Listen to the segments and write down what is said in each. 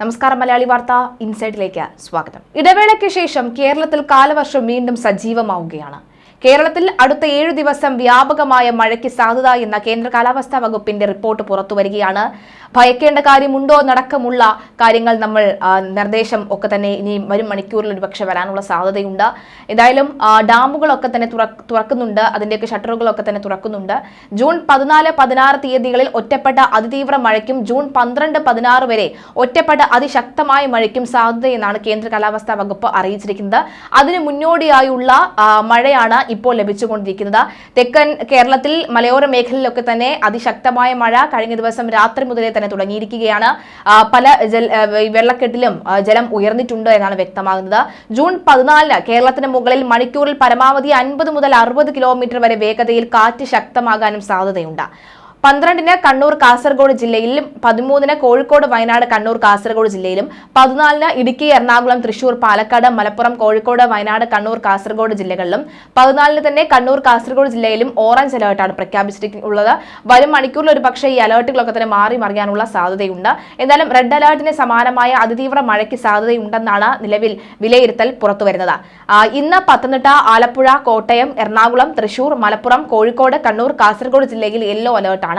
നമസ്കാരം മലയാളി വാർത്ത ഇൻസൈഡിലേക്ക് സ്വാഗതം. ഇടവേളയ്ക്ക് ശേഷം കേരളത്തിൽ കാലവർഷം വീണ്ടും സജീവമാവുകയാണ്. കേരളത്തിൽ അടുത്ത ഏഴു ദിവസം വ്യാപകമായ മഴയ്ക്ക് സാധ്യത എന്ന കേന്ദ്ര കാലാവസ്ഥാ വകുപ്പിന്റെ റിപ്പോർട്ട് പുറത്തുവരികയാണ്. ഭയക്കേണ്ട കാര്യമുണ്ടോ എന്നടക്കമുള്ള കാര്യങ്ങൾ നമ്മൾ നിർദ്ദേശം ഒക്കെ തന്നെ ഇനി വരും മണിക്കൂറിൽ ഒരുപക്ഷെ വരാനുള്ള സാധ്യതയുണ്ട്. എന്തായാലും ഡാമുകളൊക്കെ തന്നെ തുറ- തുറക്കുന്നുണ്ട്. അതിന്റെയൊക്കെ ഷട്ടറുകളൊക്കെ തന്നെ തുറക്കുന്നുണ്ട്. ജൂൺ പതിനാല് പതിനാറ് തീയതികളിൽ ഒറ്റപ്പെട്ട അതിതീവ്ര മഴയ്ക്കും ജൂൺ പന്ത്രണ്ട് പതിനാറ് വരെ ഒറ്റപ്പെട്ട അതിശക്തമായ മഴയ്ക്കും സാധ്യതയെന്നാണ് കേന്ദ്ര കാലാവസ്ഥാ വകുപ്പ് അറിയിച്ചിരിക്കുന്നത്. അതിന് മുന്നോടിയായുള്ള മഴയാണ് ഇപ്പോൾ ലഭിച്ചുകൊണ്ടിരിക്കുന്നത്. തെക്കൻ കേരളത്തിൽ മലയോര മേഖലയിലൊക്കെ തന്നെ അതിശക്തമായ മഴ. കഴിഞ്ഞ ദിവസം രാത്രി മുതലേ തന്നെ തുടങ്ങിയിരിക്കുകയാണ്. പല വെള്ളക്കെട്ടിലും ജലം ഉയർന്നിട്ടുണ്ട് എന്നാണ് വ്യക്തമാകുന്നത്. ജൂൺ പതിനാലിന് കേരളത്തിന് മുകളിൽ മണിക്കൂറിൽ പരമാവധി അൻപത് മുതൽ അറുപത് കിലോമീറ്റർ വരെ വേഗതയിൽ കാറ്റ് ശക്തമാകാനും സാധ്യതയുണ്ട്. പന്ത്രണ്ടിന് കണ്ണൂർ കാസർഗോഡ് ജില്ലയിലും പതിമൂന്നിന് കോഴിക്കോട് വയനാട് കണ്ണൂർ കാസർഗോഡ് ജില്ലയിലും പതിനാലിന് ഇടുക്കി എറണാകുളം തൃശൂർ പാലക്കാട് മലപ്പുറം കോഴിക്കോട് വയനാട് കണ്ണൂർ കാസർഗോഡ് ജില്ലകളിലും പതിനാലിന് തന്നെ കണ്ണൂർ കാസർഗോഡ് ജില്ലയിലും ഓറഞ്ച് അലേർട്ടാണ് പ്രഖ്യാപിച്ചിട്ടുള്ളത് വരും മണിക്കൂറിൽ ഒരു പക്ഷേ ഈ അലേർട്ടുകളൊക്കെ തന്നെ മാറി മറിയാനുള്ള സാധ്യതയുണ്ട്. എന്നാലും റെഡ് അലേർട്ടിന് സമാനമായ അതിതീവ്ര മഴയ്ക്ക് സാധ്യതയുണ്ടെന്നാണ് നിലവിൽ വിലയിരുത്തൽ പുറത്തുവരുന്നത്. ഇന്ന് പത്തനംതിട്ട ആലപ്പുഴ കോട്ടയം എറണാകുളം തൃശൂർ മലപ്പുറം കോഴിക്കോട് കണ്ണൂർ കാസർഗോഡ് ജില്ലയിൽ യെല്ലോ അലേർട്ടാണ്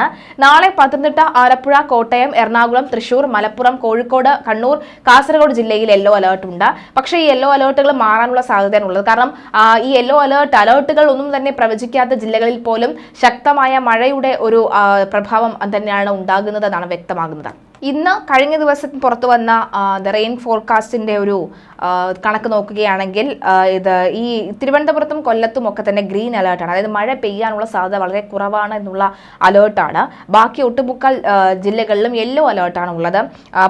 നാളെ പത്തനംതിട്ട ആലപ്പുഴ കോട്ടയം എറണാകുളം തൃശൂർ മലപ്പുറം കോഴിക്കോട് കണ്ണൂർ കാസർഗോഡ് ജില്ലയിൽ യെല്ലോ അലേർട്ട് ഉണ്ട്. പക്ഷേ ഈ യെല്ലോ അലേർട്ടുകൾ മാറാനുള്ള സാധ്യതയാണ് ഉള്ളത്. കാരണം ഈ യെല്ലോ അലേർട്ട് അലേർട്ടുകൾ ഒന്നും തന്നെ പ്രവചിക്കാത്ത ജില്ലകളിൽ പോലും ശക്തമായ മഴയുടെ ഒരു പ്രഭാവം തന്നെയാണ് ഉണ്ടാകുന്നതെന്നാണ് വ്യക്തമാകുന്നത്. ഇന്ന് കഴിഞ്ഞ ദിവസം പുറത്തു വന്ന ദ റെയിൻ ഫോർകാസ്റ്റിന്റെ ഒരു കണക്ക് നോക്കുകയാണെങ്കിൽ ഇത് ഈ തിരുവനന്തപുരത്തും കൊല്ലത്തും ഒക്കെ തന്നെ ഗ്രീൻ അലേർട്ടാണ് അതായത് മഴ പെയ്യാനുള്ള സാധ്യത വളരെ കുറവാണ് എന്നുള്ള അലേർട്ടാണ് ബാക്കി ഒട്ടുമുക്കാൽ ജില്ലകളിലും യെല്ലോ അലേർട്ടാണ് ഉള്ളത്.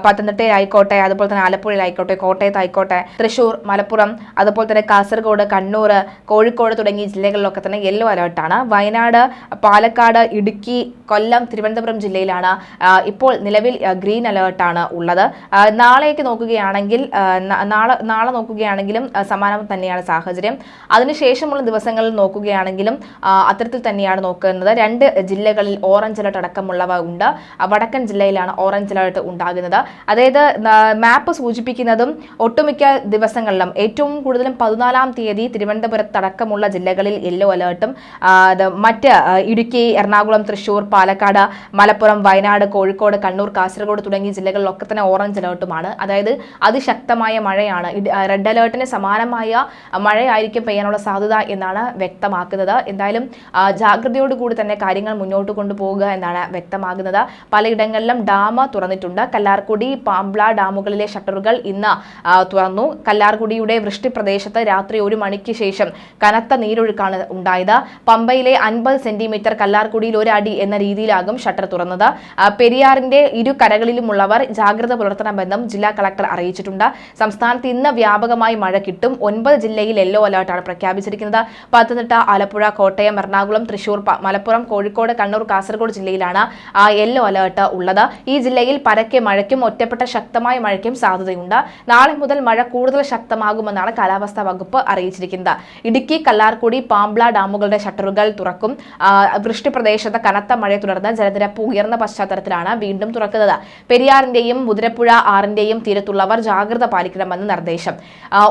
പത്തനംതിട്ടയിലായിക്കോട്ടെ അതുപോലെ തന്നെ ആലപ്പുഴയിലായിക്കോട്ടെ കോട്ടയത്തായിക്കോട്ടെ തൃശ്ശൂർ മലപ്പുറം അതുപോലെ തന്നെ കാസർഗോഡ് കണ്ണൂർ കോഴിക്കോട് തുടങ്ങിയ ജില്ലകളിലൊക്കെ തന്നെ യെല്ലോ അലേർട്ടാണ് വയനാട് പാലക്കാട് ഇടുക്കി കൊല്ലം തിരുവനന്തപുരം ജില്ലയിലാണ് ഇപ്പോൾ നിലവിൽ ഗ്രീൻ അലേർട്ടാണ് ഉള്ളത്. നാളേക്ക് നോക്കുകയാണെങ്കിൽ നാളെ നാളെ നോക്കുകയാണെങ്കിലും സമാനം തന്നെയാണ് സാഹചര്യം. അതിനുശേഷമുള്ള ദിവസങ്ങളിൽ നോക്കുകയാണെങ്കിലും അത്തരത്തിൽ തന്നെയാണ് നോക്കുന്നത്. രണ്ട് ജില്ലകളിൽ ഓറഞ്ച് അലർട്ട് അടക്കമുള്ളവ ഉണ്ട്. വടക്കൻ ജില്ലയിലാണ് ഓറഞ്ച് അലർട്ട് ഉണ്ടാകുന്നത്. അതായത് മാപ്പ് സൂചിപ്പിക്കുന്നതും ഒട്ടുമിക്ക ദിവസങ്ങളിലും ഏറ്റവും കൂടുതലും പതിനാലാം തീയതി തിരുവനന്തപുരത്തടക്കമുള്ള ജില്ലകളിൽ യെല്ലോ അലേർട്ടും മറ്റ് ഇടുക്കി എറണാകുളം തൃശൂർ പാലക്കാട് മലപ്പുറം വയനാട് കോഴിക്കോട് കണ്ണൂർ കാസർഗോഡ് തുടങ്ങിയ ജില്ലകളിലൊക്കെ തന്നെ ഓറഞ്ച് അലേർട്ടുമാണ്. അതായത് അതിശക്തമായ മഴയാണ്. റെഡ് അലേർട്ടിന് സമാനമായ മഴയായിരിക്കും പെയ്യാനുള്ള സാധ്യത എന്നാണ് വ്യക്തമാക്കുന്നത്. എന്തായാലും ജാഗ്രതയോടുകൂടി തന്നെ കാര്യങ്ങൾ മുന്നോട്ട് കൊണ്ടുപോകുക എന്നാണ് വ്യക്തമാകുന്നത്. പലയിടങ്ങളിലും ഡാം തുറന്നിട്ടുണ്ട്. കല്ലാർക്കുടി പാമ്പ്ല ഡാമുകളിലെ ഷട്ടറുകൾ ഇന്ന് തുറന്നു. കല്ലാർകുടിയുടെ വൃഷ്ടി പ്രദേശത്ത് രാത്രി ഒരു മണിക്ക് ശേഷം കനത്ത നീരൊഴുക്കാണ് ഉണ്ടായത്. പമ്പയിലെ അൻപത് സെന്റിമീറ്റർ കല്ലാർകുടിയിൽ ഒരു അടി എന്ന രീതിയിലാകും ഷട്ടർ തുറന്നത്. പെരിയാറിന്റെ ഇരു കരകളിലുമുള്ളവർ ജാഗ്രത പുലർത്തണമെന്നും ജില്ലാ കളക്ടർ അറിയിച്ചിട്ടുണ്ട്. സംസ്ഥാനത്ത് ഇന്ന് വ്യാപകമായി മഴ കിട്ടും. ഒൻപത് ജില്ലയിൽ യെല്ലോ അലർട്ടാണ് പ്രഖ്യാപിച്ചിരിക്കുന്നത്. പത്തനംതിട്ട ആലപ്പുഴ കോട്ടയം എറണാകുളം തൃശൂർ മലപ്പുറം കോഴിക്കോട് കണ്ണൂർ കാസർഗോഡ് ജില്ലയിലാണ് ആ യെല്ലോ അലർട്ട് ഉള്ളത്. ഈ ജില്ലയിൽ പരക്കെ മഴയ്ക്കും ഒറ്റപ്പെട്ട ശക്തമായ മഴയ്ക്കും സാധ്യതയുണ്ട്. നാളെ മുതൽ മഴ കൂടുതൽ ശക്തമാകുമെന്നാണ് കാലാവസ്ഥാ വകുപ്പ് അറിയിച്ചിരിക്കുന്നത്. ഇടുക്കി കല്ലാർക്കുടി പാമ്പ്ല ഡാമുകളുടെ ഷട്ടറുകൾ തുറക്കും. വൃഷ്ടി പ്രദേശത്ത് കനത്ത മഴയെ തുടർന്ന് ജലനിരപ്പ് ഉയർന്ന പശ്ചാത്തലത്തിലാണ് വീണ്ടും തുറക്കുന്നത്. പെരിയാറിന്റെയും മുതിരപ്പുഴ ആറിന്റെയും തീരത്തുള്ളവർ ജാഗ്രത പാലിക്കണമെന്ന് നിർദ്ദേശം.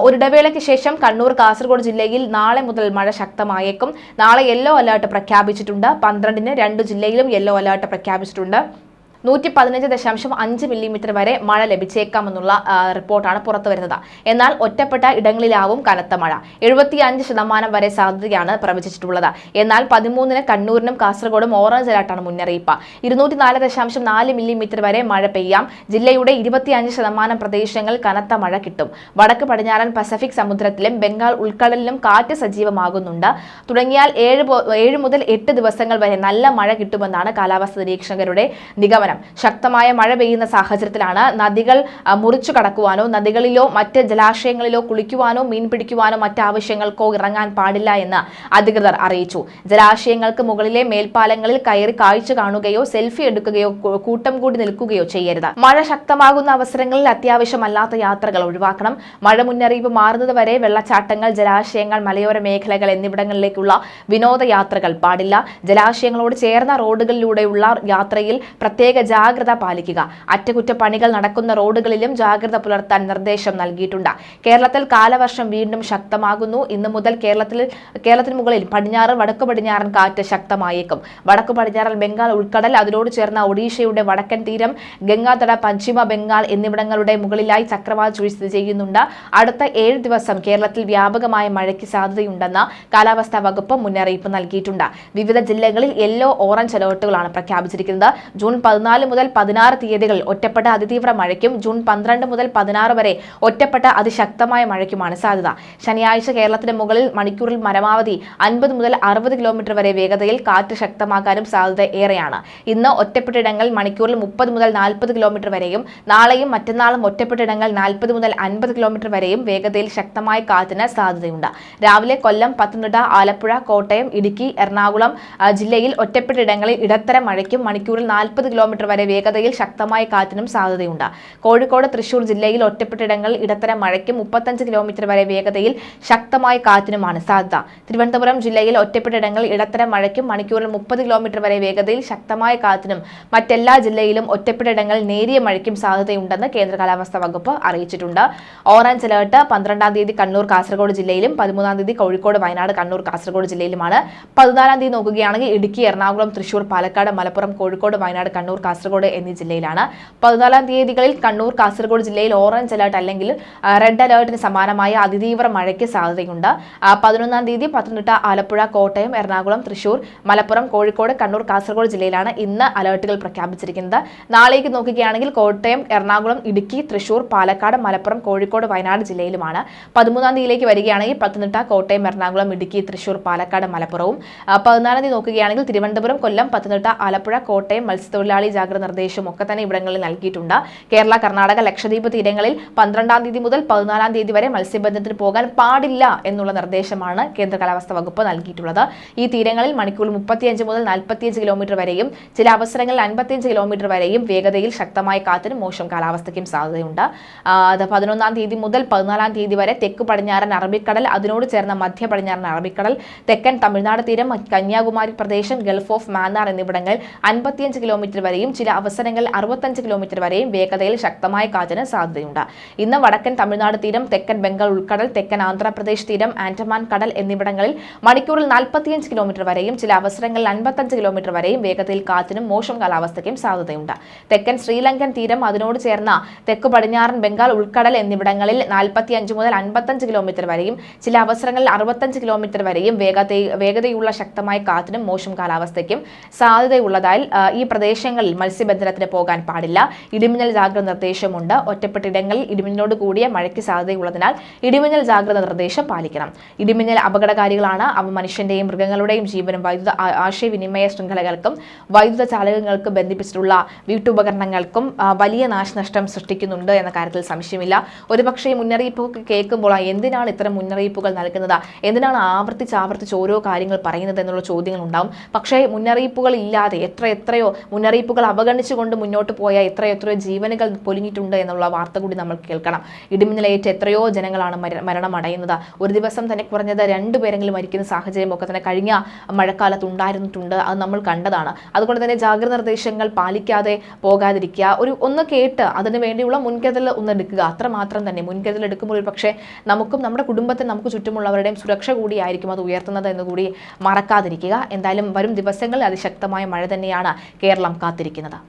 ഒരിടവേളയ്ക്ക് ശേഷം കണ്ണൂർ കാസർഗോഡ് ജില്ലയിൽ നാളെ മുതൽ മഴ ശക്തമായേക്കും. നാളെ യെല്ലോ അലേർട്ട് പ്രഖ്യാപിച്ചിട്ടുണ്ട്. പന്ത്രണ്ടിന് രണ്ട് ജില്ലയിലും യെല്ലോ അലേർട്ട് പ്രഖ്യാപിച്ചിട്ടുണ്ട്. നൂറ്റി പതിനഞ്ച് ദശാംശം അഞ്ച് മില്ലിമീറ്റർ വരെ മഴ ലഭിച്ചേക്കാമെന്നുള്ള റിപ്പോർട്ടാണ് പുറത്തു വരുന്നത്. എന്നാൽ ഒറ്റപ്പെട്ട ഇടങ്ങളിലാവും കനത്ത മഴ. എഴുപത്തി അഞ്ച് ശതമാനം വരെ സാധ്യതയാണ് പ്രവചിച്ചിട്ടുള്ളത്. എന്നാൽ പതിമൂന്നിന് കണ്ണൂരിനും കാസർഗോഡും ഓറഞ്ച് അലർട്ടാണ് മുന്നറിയിപ്പ്. ഇരുന്നൂറ്റി നാല് ദശാംശം നാല് മില്ലിമീറ്റർ വരെ മഴ പെയ്യാം. ജില്ലയുടെ ഇരുപത്തിയഞ്ച് ശതമാനം പ്രദേശങ്ങൾ കനത്ത മഴ കിട്ടും. വടക്ക് പടിഞ്ഞാറൻ പസഫിക് സമുദ്രത്തിലും ബംഗാൾ ഉൾക്കടലിലും കാറ്റ് സജീവമാകുന്നുണ്ട്. തുടങ്ങിയാൽ ഏഴ് ഏഴ് മുതൽ എട്ട് ദിവസങ്ങൾ വരെ നല്ല മഴ കിട്ടുമെന്നാണ് കാലാവസ്ഥാ നിരീക്ഷകരുടെ നിഗമനം. ശക്തമായ മഴ പെയ്യുന്ന സാഹചര്യത്തിലാണ് നദികൾ മുറിച്ചു കടക്കുവാനോ നദികളിലോ മറ്റ് ജലാശയങ്ങളിലോ കുളിക്കുവാനോ മീൻ പിടിക്കുവാനോ മറ്റ് ആവശ്യങ്ങൾക്കോ ഇറങ്ങാൻ പാടില്ല എന്ന് അധികൃതർ അറിയിച്ചു. ജലാശയങ്ങൾക്ക് മുകളിലെ മേൽപ്പാലങ്ങളിൽ കയറി കാഴ്ച കാണുകയോ സെൽഫി എടുക്കുകയോ കൂട്ടം കൂടി നിൽക്കുകയോ ചെയ്യരുത്. മഴ ശക്തമാകുന്ന അവസരങ്ങളിൽ അത്യാവശ്യമല്ലാത്ത യാത്രകൾ ഒഴിവാക്കണം. മഴ മുന്നറിയിപ്പ് മാറുന്നത് വരെ വെള്ളച്ചാട്ടങ്ങൾ ജലാശയങ്ങൾ മലയോര മേഖലകൾ എന്നിവിടങ്ങളിലേക്കുള്ള വിനോദയാത്രകൾ പാടില്ല. ജലാശയങ്ങളോട് ചേർന്ന റോഡുകളിലൂടെയുള്ള യാത്രയിൽ പ്രത്യേക ജാഗ്രത പാലിക്കുക. അറ്റകുറ്റപ്പണികൾ നടക്കുന്ന റോഡുകളിലും ജാഗ്രത പുലർത്താൻ നിർദ്ദേശം നൽകിയിട്ടുണ്ട്. കേരളത്തിൽ കാലവർഷം വീണ്ടും ശക്തമാകുന്നു. ഇന്ന് മുതൽ കേരളത്തിൽ കേരളത്തിന് മുകളിൽ പടിഞ്ഞാറ് വടക്ക് പടിഞ്ഞാറൻ കാറ്റ് ശക്തമായേക്കും. വടക്ക് പടിഞ്ഞാറൻ ബംഗാൾ ഉൾക്കടൽ അതിനോട് ചേർന്ന ഒഡീഷയുടെ വടക്കൻ തീരം ഗംഗാതട പശ്ചിമ ബംഗാൾ എന്നിവിടങ്ങളുടെ മുകളിലായി ചക്രവാത ചുഴി സ്ഥിതി ചെയ്യുന്നുണ്ട്. അടുത്ത ഏഴ് ദിവസം കേരളത്തിൽ വ്യാപകമായ മഴയ്ക്ക് സാധ്യതയുണ്ടെന്ന് കാലാവസ്ഥാ വകുപ്പ് മുന്നറിയിപ്പ് നൽകിയിട്ടുണ്ട്. വിവിധ ജില്ലകളിൽ യെല്ലോ ഓറഞ്ച് അലേർട്ടുകളാണ് പ്രഖ്യാപിച്ചിരിക്കുന്നത്. ജൂൺ പതിനാല് മുതൽ പതിനാറ് തീയതികൾ ഒറ്റപ്പെട്ട അതിതീവ്ര മഴയ്ക്കും ജൂൺ പന്ത്രണ്ട് മുതൽ പതിനാറ് വരെ ഒറ്റപ്പെട്ട അതിശക്തമായ മഴയ്ക്കുമാണ് സാധ്യത. ശനിയാഴ്ച കേരളത്തിന് മുകളിൽ മണിക്കൂറിൽ പരമാവധി അൻപത് മുതൽ അറുപത് കിലോമീറ്റർ വരെ വേഗതയിൽ കാറ്റ് ശക്തമാകാനും സാധ്യത ഏറെയാണ്. ഇന്ന് ഒറ്റപ്പെട്ടിടങ്ങൾ മണിക്കൂറിൽ മുപ്പത് മുതൽ നാൽപ്പത് കിലോമീറ്റർ വരെയും നാളെയും മറ്റന്നാളും ഒറ്റപ്പെട്ടിടങ്ങൾ നാൽപ്പത് മുതൽ അൻപത് കിലോമീറ്റർ വരെയും വേഗതയിൽ ശക്തമായ കാറ്റിന് സാധ്യതയുണ്ട്. രാവിലെ കൊല്ലം പത്തനംതിട്ട ആലപ്പുഴ കോട്ടയം ഇടുക്കി എറണാകുളം ജില്ലയിൽ ഒറ്റപ്പെട്ടിടങ്ങളിൽ ഇടത്തരം മഴയ്ക്കും മണിക്കൂറിൽ നാൽപ്പത് കിലോമീറ്റർ വരെ വേഗതയിൽ ശക്തമായ കാറ്റിനും സാധ്യതയുണ്ട്. കോഴിക്കോട് തൃശൂർ ജില്ലയിൽ ഒറ്റപ്പെട്ടിടങ്ങളിൽ ഇടത്തരം മഴയ്ക്കും മുപ്പത്തഞ്ച് കിലോമീറ്റർ വരെ വേഗതയിൽ ശക്തമായ കാറ്റിനുമാണ് സാധ്യത. തിരുവനന്തപുരം ജില്ലയിൽ ഒറ്റപ്പെട്ടിടങ്ങളിൽ ഇടത്തരം മഴയ്ക്കും മണിക്കൂറിൽ മുപ്പത് കിലോമീറ്റർ വരെ വേഗതയിൽ ശക്തമായ കാറ്റിനും മറ്റെല്ലാ ജില്ലയിലും ഒറ്റപ്പെട്ടിടങ്ങളിൽ നേരിയ മഴയ്ക്കും സാധ്യതയുണ്ടെന്ന് കേന്ദ്ര കാലാവസ്ഥാ വകുപ്പ് അറിയിച്ചിട്ടുണ്ട്. ഓറഞ്ച് അലേർട്ട് പന്ത്രണ്ടാം തീയതി കണ്ണൂർ കാസർഗോഡ് ജില്ലയിലും പതിമൂന്നാം തീയതി കോഴിക്കോട് വയനാട് കണ്ണൂർ കാസർഗോഡ് ജില്ലയിലുമാണ്. പതിനാലാം തീയതി നോക്കുകയാണെങ്കിൽ ഇടുക്കി എറണാകുളം തൃശൂർ പാലക്കാട് മലപ്പുറം കോഴിക്കോട് വയനാട് കണ്ണൂർ കാസർഗോഡ് എന്നീ ജില്ലയിലാണ്. പതിനാലാം തീയതികളിൽ കണ്ണൂർ കാസർഗോഡ് ജില്ലയിൽ ഓറഞ്ച് അലേർട്ട് അല്ലെങ്കിൽ റെഡ് അലേർട്ടിന് സമാനമായ അതിതീവ്ര മഴയ്ക്ക് സാധ്യതയുണ്ട്. പതിനൊന്നാം തീയതി പത്തനംതിട്ട ആലപ്പുഴ കോട്ടയം എറണാകുളം തൃശൂർ മലപ്പുറം കോഴിക്കോട് കണ്ണൂർ കാസർഗോഡ് ജില്ലയിലാണ് ഇന്ന് അലേർട്ടുകൾ പ്രഖ്യാപിച്ചിരിക്കുന്നത്. നാളേക്ക് നോക്കുകയാണെങ്കിൽ കോട്ടയം എറണാകുളം ഇടുക്കി തൃശൂർ പാലക്കാട് മലപ്പുറം കോഴിക്കോട് വയനാട് ജില്ലയിലുമാണ്. പതിമൂന്നാം തീയതിയിലേക്ക് വരികയാണെങ്കിൽ പത്തനംതിട്ട കോട്ടയം എറണാകുളം ഇടുക്കി തൃശൂർ പാലക്കാട് മലപ്പുറവും. പതിനാലാം തീയതി നോക്കുകയാണെങ്കിൽ തിരുവനന്തപുരം കൊല്ലം പത്തനംതിട്ട ആലപ്പുഴ കോട്ടയം മത്സ്യത്തൊഴിലാളി ജാഗ്രത നിർദ്ദേശവും ഒക്കെ തന്നെ ഇവിടങ്ങളിൽ നൽകിയിട്ടുണ്ട്. കേരള കർണാടക ലക്ഷദ്വീപ് തീരങ്ങളിൽ പന്ത്രണ്ടാം തീയതി മുതൽ പതിനാലാം തീയതി വരെ മത്സ്യബന്ധനത്തിന് പോകാൻ പാടില്ല എന്നുള്ള നിർദ്ദേശമാണ് കേന്ദ്ര കാലാവസ്ഥാ വകുപ്പ് നൽകിയിട്ടുള്ളത്. ഈ തീരങ്ങളിൽ മണിക്കൂറിൽ മുപ്പത്തിയഞ്ച് മുതൽ നാൽപ്പത്തിയഞ്ച് കിലോമീറ്റർ വരെയും ചില അവസരങ്ങളിൽ അൻപത്തിയഞ്ച് കിലോമീറ്റർ വരെയും വേഗതയിൽ ശക്തമായ കാറ്റിനും മോശം കാലാവസ്ഥയ്ക്കും സാധ്യതയുണ്ട്. പതിനൊന്നാം തീയതി മുതൽ പതിനാലാം തീയതി വരെ തെക്ക് പടിഞ്ഞാറൻ അറബിക്കടൽ അതിനോട് ചേർന്ന മധ്യ പടിഞ്ഞാറൻ അറബിക്കടൽ തെക്കൻ തമിഴ്നാട് തീരം കന്യാകുമാരി പ്രദേശം ഗൾഫ് ഓഫ് മാന്നാർ എന്നിവിടങ്ങളിൽ അൻപത്തിയഞ്ച് കിലോമീറ്റർ വരെയും ചില അവസരങ്ങളിൽ അറുപത്തഞ്ച് കിലോമീറ്റർ വരെയും വേഗതയിൽ ശക്തമായ കാറ്റിന് സാധ്യതയുണ്ട്. ഇന്ന് വടക്കൻ തമിഴ്നാട് തീരം തെക്കൻ ബംഗാൾ ഉൾക്കടൽ തെക്കൻ ആന്ധ്രാപ്രദേശ് തീരം ആൻഡമാൻ കടൽ എന്നിവിടങ്ങളിൽ മണിക്കൂറിൽ നാൽപ്പത്തിയഞ്ച് കിലോമീറ്റർ വരെയും ചില അവസരങ്ങളിൽ അൻപത്തഞ്ച് കിലോമീറ്റർ വരെയും വേഗതയിൽ കാറ്റിനും മോശം കാലാവസ്ഥയ്ക്കും സാധ്യതയുണ്ട്. തെക്കൻ ശ്രീലങ്കൻ തീരം അതിനോട് ചേർന്ന തെക്ക് പടിഞ്ഞാറൻ ബംഗാൾ ഉൾക്കടൽ എന്നിവിടങ്ങളിൽ നാൽപ്പത്തിയഞ്ച് മുതൽ അൻപത്തഞ്ച് കിലോമീറ്റർ വരെയും ചില അവസരങ്ങളിൽ അറുപത്തഞ്ച് കിലോമീറ്റർ വരെയും വേഗത വേഗതയുള്ള ശക്തമായ കാറ്റിനും മോശം കാലാവസ്ഥയ്ക്കും സാധ്യതയുള്ളതായി ഈ പ്രദേശങ്ങളിൽ മത്സ്യബന്ധനത്തിന് പോകാൻ പാടില്ല. ഇടിമിന്നൽ ജാഗ്രത നിർദ്ദേശമുണ്ട്. ഒറ്റപ്പെട്ടിടങ്ങളിൽ ഇടിമിന്നലോട് കൂടിയ മഴയ്ക്ക് സാധ്യതയുള്ളതിനാൽ ഇടിമിന്നൽ ജാഗ്രത നിർദ്ദേശം പാലിക്കണം. ഇടിമിന്നൽ അപകടകാരികളാണ്. അവ മനുഷ്യന്റെയും മൃഗങ്ങളുടെയും ജീവനും വൈദ്യുത ആശയവിനിമയ ശൃംഖലകൾക്കും വൈദ്യുത ചാലകങ്ങൾക്കും ബന്ധിപ്പിച്ചിട്ടുള്ള വീട്ടുപകരണങ്ങൾക്കും വലിയ നാശനഷ്ടം സൃഷ്ടിക്കുന്നുണ്ട് എന്ന കാര്യത്തിൽ സംശയമില്ല. ഒരുപക്ഷെ മുന്നറിയിപ്പൊക്കെ കേൾക്കുമ്പോൾ എന്തിനാണ് ഇത്തരം മുന്നറിയിപ്പുകൾ നൽകുന്നത്? എന്തിനാണ് ആവർത്തിച്ച് ആവർത്തിച്ച് ഓരോ കാര്യങ്ങൾ പറയുന്നത് എന്നുള്ള ചോദ്യങ്ങൾ ഉണ്ടാവും പക്ഷേ മുന്നറിയിപ്പുകൾ ഇല്ലാതെ എത്ര എത്രയോ മുന്നറിയിപ്പുകൾ അവഗണിച്ചുകൊണ്ട് മുന്നോട്ട് പോയ എത്രയോ എത്രയോ ജീവനുകൾ പൊലിഞ്ഞിട്ടുണ്ട് എന്നുള്ള വാർത്ത കൂടി നമ്മൾ കേൾക്കണം. ഇടിമിന്നലേറ്റ് എത്രയോ ജനങ്ങളാണ് മര- മരണമടയുന്നത്. ഒരു ദിവസം തന്നെ കുറഞ്ഞത് രണ്ടുപേരെങ്കിലും മരിക്കുന്ന സാഹചര്യം ഒക്കെ തന്നെ കഴിഞ്ഞ മഴക്കാലത്ത് ഉണ്ടായിരുന്നിട്ടുണ്ട് അത് നമ്മൾ കണ്ടതാണ്. അതുകൊണ്ട് തന്നെ ജാഗ്രത നിർദ്ദേശങ്ങൾ പാലിക്കാതെ പോകാതിരിക്കുക. ഒരു ഒന്ന് കേട്ട് അതിനു വേണ്ടിയുള്ള മുൻകരുതൽ ഒന്ന് എടുക്കുക. അത്രമാത്രം തന്നെ മുൻകരുതൽ എടുക്കുമ്പോൾ ഒരു പക്ഷേ നമുക്കും നമ്മുടെ കുടുംബത്തെ നമുക്ക് ചുറ്റുമുള്ളവരുടെയും സുരക്ഷ കൂടിയായിരിക്കും അത് ഉയർത്തുന്നത് എന്ന് കൂടി മറക്കാതിരിക്കുക. എന്തായാലും വരും ദിവസങ്ങളിൽ അതിശക്തമായ മഴ തന്നെയാണ് കേരളം കാത്തിരിക്കുന്നത്. സംഭവിക്കുന്നത്